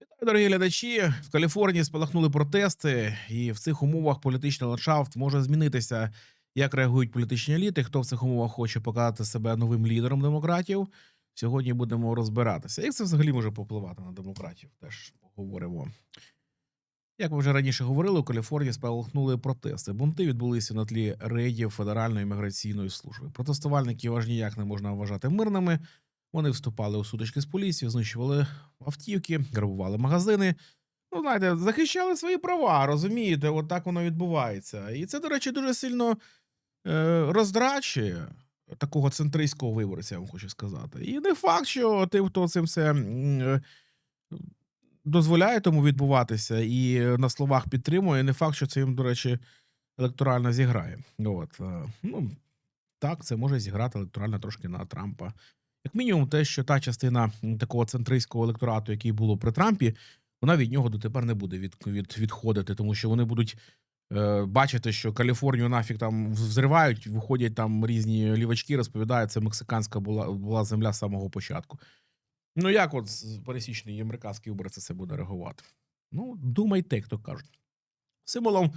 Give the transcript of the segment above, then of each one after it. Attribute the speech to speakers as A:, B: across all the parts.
A: Вітаю, дорогі глядачі. В Каліфорнії спалахнули протести, і в цих умовах політичний ландшафт може змінитися. Як реагують політичні еліти? Хто в цих умовах хоче показати себе новим лідером демократів? Сьогодні будемо розбиратися. Як це взагалі може попливати на демократів? Теж поговоримо. Як ми вже раніше говорили, у Каліфорнії спалахнули протести. Бунти відбулися на тлі рейдів Федеральної міграційної служби. Протестувальників аж ніяк не можна вважати мирними. Вони вступали у сутички з поліцією, знищували автівки, грабували магазини. Ну, знаєте, захищали свої права, розумієте, от так воно відбувається. І це, до речі, дуже сильно е, роздрачує такого центристського виборця, я вам хочу сказати. І не факт, що тим, хто цим все е, дозволяє тому відбуватися і на словах підтримує, не факт, що це їм, до речі, електорально зіграє. От, е, ну, так, це може зіграти електорально трошки на Трампа. Як мінімум, те, що та частина такого центристського електорату, який було при Трампі, вона від нього дотепер не буде від, від, відходити, тому що вони будуть е, бачити, що Каліфорнію нафіг там взривають, виходять там різні лівачки, розповідають, це мексиканська була, була земля з самого початку. Ну, як от пересічний американський виборець це буде реагувати? Ну, думайте, як то кажуть. Символом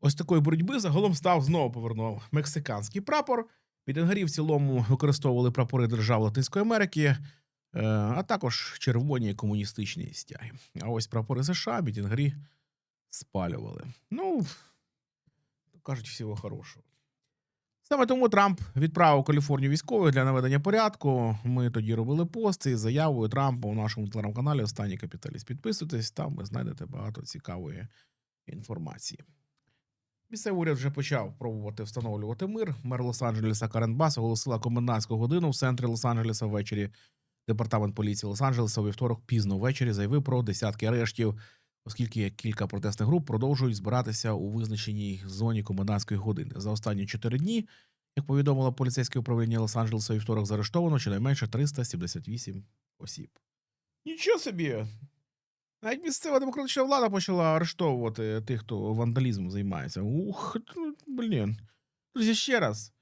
A: ось такої боротьби загалом став знову повернув мексиканський прапор. Мітингарі в цілому використовували прапори держав Латинської Америки, е, а також червоні комуністичні стяги. А ось прапори США мітингарі спалювали. Ну, кажуть, всього хорошого. Саме тому Трамп відправив Каліфорнію військових для наведення порядку. Ми тоді робили пости з заявою Трампа у нашому телеграм-каналі Останній капіталіст. Підписуйтесь, там ви знайдете багато цікавої інформації. Місцевий уряд вже почав пробувати встановлювати мир. Мер Лос-Анджелеса Карен Бас оголосила комендантську годину в центрі Лос-Анджелеса ввечері. Департамент поліції Лос-Анджелеса у вівторок пізно ввечері заявив про десятки арештів, оскільки кілька протестних груп продовжують збиратися у визначеній зоні комендантської години. За останні чотири дні, як повідомило поліцейське управління Лос-Анджелеса, вівторок заарештовано щонайменше 378 осіб. Нічого собі! Навіть місцева демократична влада почала арештовувати тих, хто вандалізмом займається. Ух, ну, блін. Друзі, ще раз.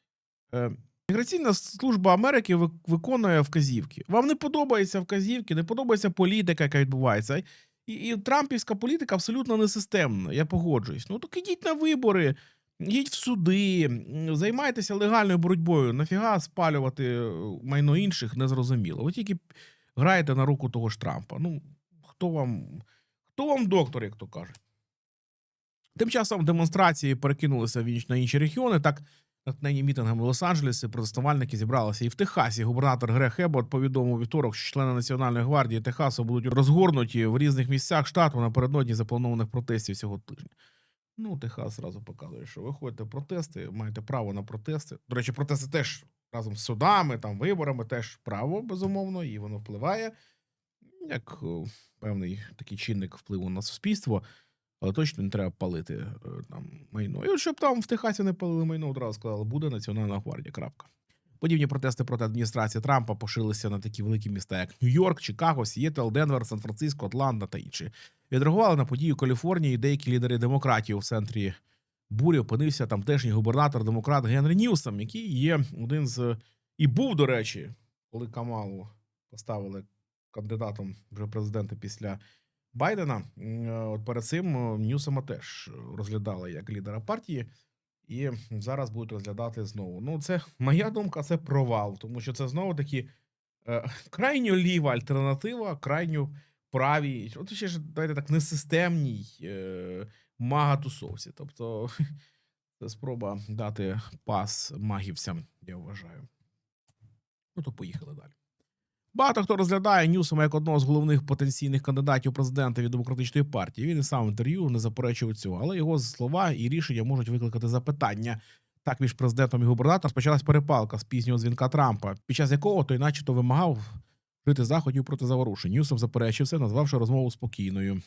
A: Е, Міграційна служба Америки виконує вказівки. Вам не подобаються вказівки, не подобається політика, яка відбувається. І, і трампівська політика абсолютно несистемна, я погоджуюсь. Ну так ідіть на вибори, йдіть в суди, займайтеся легальною боротьбою. Нафіга спалювати е, майно інших, незрозуміло. Ви тільки граєте на руку того ж Трампа. Ну, хто вам, хто вам доктор, як то кажуть. Тим часом демонстрації перекинулися на інші регіони. Так, натхнені мітингами в Лос-Анджелесі протестувальники зібралися і в Техасі. Губернатор Грег Еббот повідомив вівторок, що члени Національної гвардії Техасу будуть розгорнуті в різних місцях штату напередодні запланованих протестів цього тижня. Ну, Техас зразу показує, що ви протести, маєте право на протести. До речі, протести теж разом з судами, там, виборами теж право, безумовно, і воно впливає як певний такий чинник впливу на суспільство, але точно не треба палити е, там майно. І от щоб там в Техасі не палили майно, одразу сказали, буде Національна гвардія. Крапка. Подібні протести проти адміністрації Трампа поширилися на такі великі міста, як Нью-Йорк, Чикаго, Сієтл, Денвер, Сан-Франциско, Атланта та інші. Відреагували на подію в Каліфорнії деякі лідери демократів у центрі бурі опинився тамтешній губернатор демократ Генрі Ньюсом, який є один з і був, до речі, коли Камалу поставили кандидатом вже в президенти після Байдена. Е, От перед цим е, Ньюсома теж розглядали як лідера партії, і зараз будуть розглядати знову. Ну, це моя думка, це провал, тому що це знову таки е, крайньо ліва альтернатива, крайньо правій, от ще ж давайте так несистемній мага-тусовці. Тобто це спроба дати пас магівцям, я вважаю. Ну, то поїхали далі. Багато хто розглядає Ньюсома як одного з головних потенційних кандидатів у президенти від демократичної партії. Він і сам інтерв'ю не заперечував цього, але його слова і рішення можуть викликати запитання. Так, між президентом і губернатором почалась перепалка з пізнього дзвінка Трампа, під час якого той, начебто, вимагав вжити заходів проти заворушень. Ньюсом заперечив це, назвавши розмову спокійною.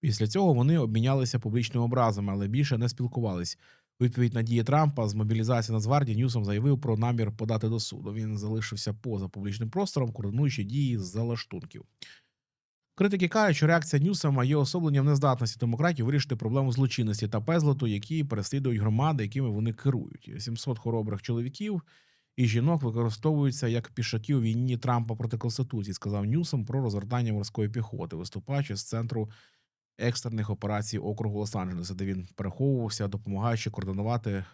A: Після цього вони обмінялися публічними образами, але більше не спілкувались. Відповідь на дії Трампа з мобілізації Нацгвардії Ньюсом заявив про намір подати до суду. Він залишився поза публічним простором, координуючи дії з залаштунків. Критики кажуть, що реакція Ньюсома є особленням нездатності демократів вирішити проблему злочинності та безлоту, які переслідують громади, якими вони керують. 700 хоробрих чоловіків і жінок використовуються як пішаки у війні Трампа проти Конституції, сказав Ньюсом про розгортання морської піхоти, виступаючи з центру екстрених операцій округу Лос-Анджелеса, де він переховувався, допомагаючи координувати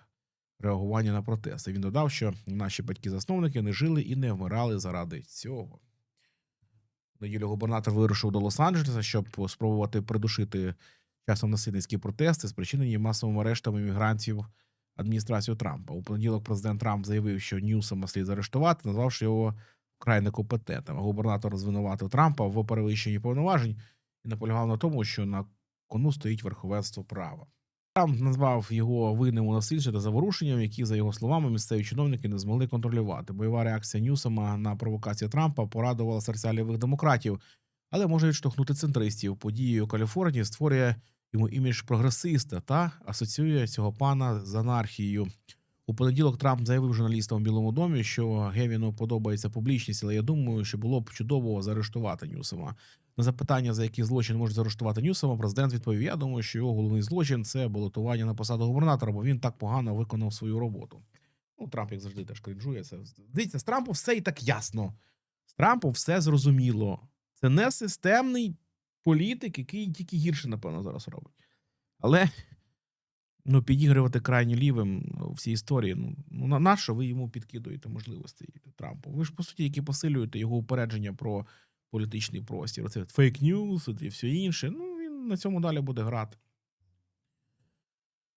A: реагування на протести. Він додав, що наші батьки-засновники не жили і не вмирали заради цього. Неділю губернатор вирушив до Лос-Анджелеса, щоб спробувати придушити часом насильницькі протести, спричинені масовими арештами мігрантів адміністрацію Трампа. У понеділок президент Трамп заявив, що Ньюсома слід заарештувати, назвавши його вкрай некомпетентним. Губернатор звинуватив Трампа в перевищенні повноважень і наполягав на тому, що на кону стоїть верховенство права. Трамп назвав його винним у насильстві та заворушенням, які, за його словами, місцеві чиновники не змогли контролювати. Бойова реакція Ньюсома на провокацію Трампа порадувала серця лівих демократів, але може відштовхнути центристів. Події у Каліфорнії створює йому імідж прогресиста та асоціює цього пана з анархією. У понеділок Трамп заявив журналістам у Білому домі, що Гевіну подобається публічність, але я думаю, що було б чудово заарештувати Ньюсома. На запитання, за який злочин може заарештувати Ньюсома, президент відповів: Я думаю, що його головний злочин це балотування на посаду губернатора, бо він так погано виконав свою роботу. Ну, Трамп, як завжди, теж кринжує це. Дивіться, з Трампом все і так ясно. З Трампом все зрозуміло. Це не системний політик, який тільки гірше, напевно, зараз робить. Але ну, підігрувати крайньо лівим в цій історії. Ну, ну на що ви йому підкидуєте можливості Трампу? Ви ж, по суті, які посилюєте його упередження про політичний простір. Оце фейк-ньюс і все інше. Ну, він на цьому далі буде грати.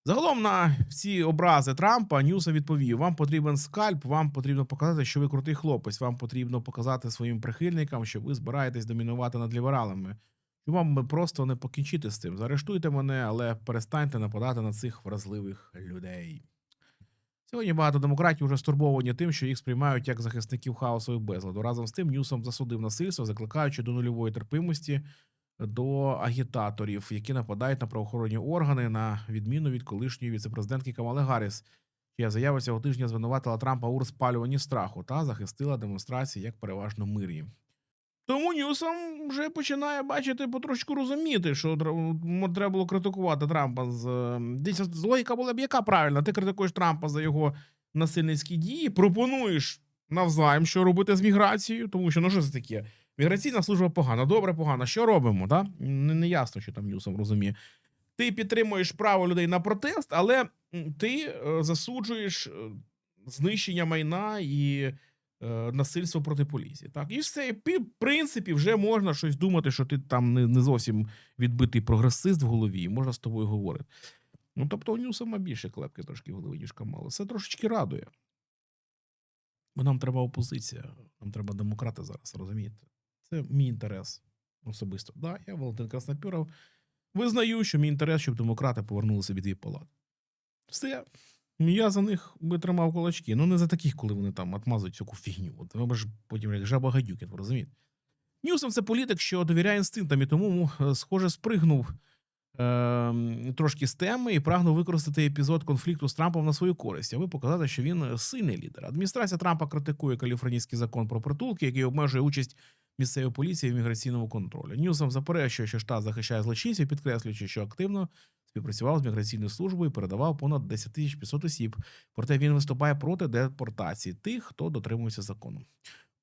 A: Загалом на всі образи Трампа Ньюса відповів: вам потрібен скальп, вам потрібно показати, що ви крутий хлопець. Вам потрібно показати своїм прихильникам, що ви збираєтесь домінувати над лібералами. Що вам просто не покінчити з цим. Заарештуйте мене, але перестаньте нападати на цих вразливих людей. Сьогодні багато демократів вже стурбовані тим, що їх сприймають як захисників хаосу і безладу. Разом з тим Ньюсом засудив насильство, закликаючи до нульової терпимості до агітаторів, які нападають на правоохоронні органи, на відміну від колишньої віцепрезидентки Камали Гарріс, чия заява цього тижня звинуватила Трампа у розпалюванні страху та захистила демонстрації як переважно мирні. Тому Ньюсом вже починає бачити потрошку розуміти, що треба було критикувати Трампа з е, десь логіка була б яка правильна. Ти критикуєш Трампа за його насильницькі дії, пропонуєш навзаєм, що робити з міграцією, тому що ну що це таке? Міграційна служба погана, добре, погана. Що робимо? Да? Не, не ясно, що там Ньюсом розуміє. Ти підтримуєш право людей на протест, але ти е, засуджуєш е, знищення майна і насильство проти поліції. Так, і все, в принципі, вже можна щось думати, що ти там не, не зовсім відбитий прогресист в голові, і можна з тобою говорити. Ну, тобто, у Ньюсома більше клепки трошки в голові, ніж Камала. Це трошечки радує. Бо нам треба опозиція, нам треба демократи зараз, розумієте? Це мій інтерес особисто. Да, я Валентин Краснопіров. Визнаю, що мій інтерес, щоб демократи повернулися від її палат. Все. Я за них би тримав кулачки. Ну, не за таких, коли вони там отмазують всяку фігню. От ви ж потім як жаба гадюкін, розумієте? Ньюсом це політик, що довіряє інстинктам, і тому, е, схоже, спригнув е, трошки з теми і прагнув використати епізод конфлікту з Трампом на свою користь, аби показати, що він е, сильний лідер. Адміністрація Трампа критикує каліфорнійський закон про притулки, який обмежує участь місцевої поліції в міграційному контролі. Ньюсом заперечує, що штат захищає злочинців, підкреслюючи, що активно співпрацював з міграційною службою і передавав понад 10 тисяч 500 осіб. Проте він виступає проти депортації тих, хто дотримується закону.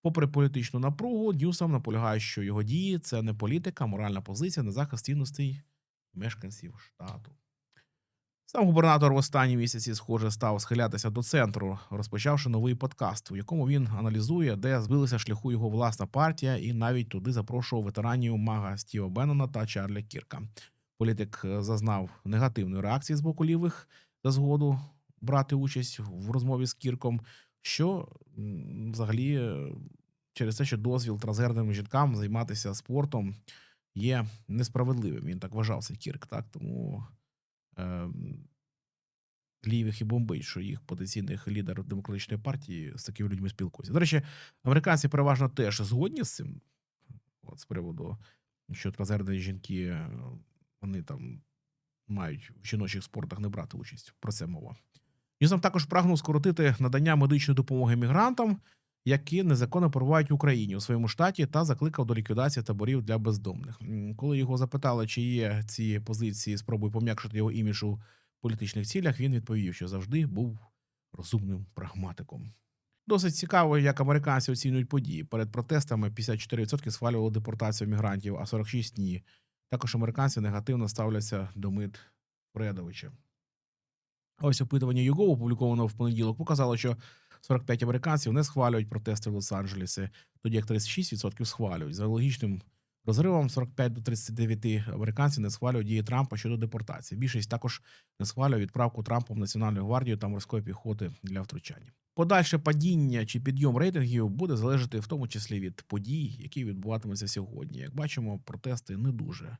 A: Попри політичну напругу, Ньюсом наполягає, що його дії це не політика, а моральна позиція на захист цінностей мешканців штату. Сам губернатор в останні місяці, схоже, став схилятися до центру, розпочавши новий подкаст, у якому він аналізує, де збилися шляху його власна партія, і навіть туди запрошував ветеранів мага Стіва Беннона та Чарлі Кірка. Політик е, зазнав негативної реакції з боку лівих за згоду брати участь в розмові з Кірком, що взагалі е, через те, що дозвіл трансгендерним жінкам займатися спортом є несправедливим. Він так вважав цей Кірк, так тому е, лівих і бомбить, що їх потенційних лідер демократичної партії з такими людьми спілкується. До речі, американці переважно теж згодні з цим, от з приводу, що трансгендерні жінки е, вони там мають в жіночих спортах не брати участь. Про це мова. Ньюсом також прагнув скоротити надання медичної допомоги мігрантам, які незаконно перебувають в Україні у своєму штаті, та закликав до ліквідації таборів для бездомних. Коли його запитали, чи є ці позиції спробуй пом'якшити його імідж у політичних цілях, він відповів, що завжди був розумним прагматиком. Досить цікаво, як американці оцінюють події. Перед протестами 54% схвалювали депортацію мігрантів, а 46% – ні. Також американці негативно ставляться до мит Фредовича. Ось опитування ЮГО, опубліковано в понеділок, показало, що 45 американців не схвалюють протести в Лос-Анджелесі, тоді як 36% схвалюють. За логічним розривом 45 до 39 американців не схвалюють дії Трампа щодо депортації. Більшість також не схвалює відправку Трампом в Національну гвардію та морської піхоти для втручання. Подальше падіння чи підйом рейтингів буде залежати в тому числі від подій, які відбуватимуться сьогодні. Як бачимо, протести не дуже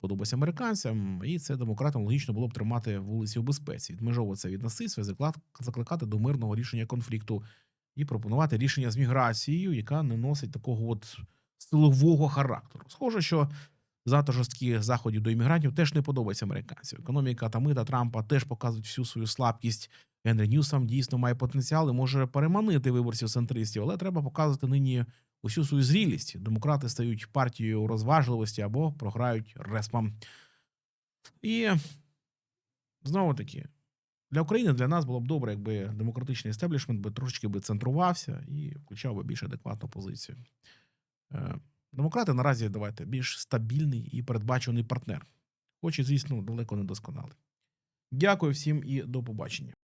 A: подобаються американцям, і це демократам логічно було б тримати вулиці у безпеці, відмежовуватися від насильства, закликати до мирного рішення конфлікту і пропонувати рішення з міграцією, яка не носить такого от силового характеру. Схоже, що Занадто жорсткі заходів до іммігрантів теж не подобається американцям. Економіка Тамида Трампа теж показують всю свою слабкість. Генрі Ньюсам дійсно має потенціал і може переманити виборців центристів, але треба показувати нині усю свою зрілість. Демократи стають партією розважливості або програють респам. І знову таки, для України, для нас було б добре, якби демократичний естеблішмент би трошечки би центрувався і включав би більш адекватну позицію. Е, Демократи наразі давайте більш стабільний і передбачений партнер. Хоч і, звісно, далеко не досконалий. Дякую всім і до побачення.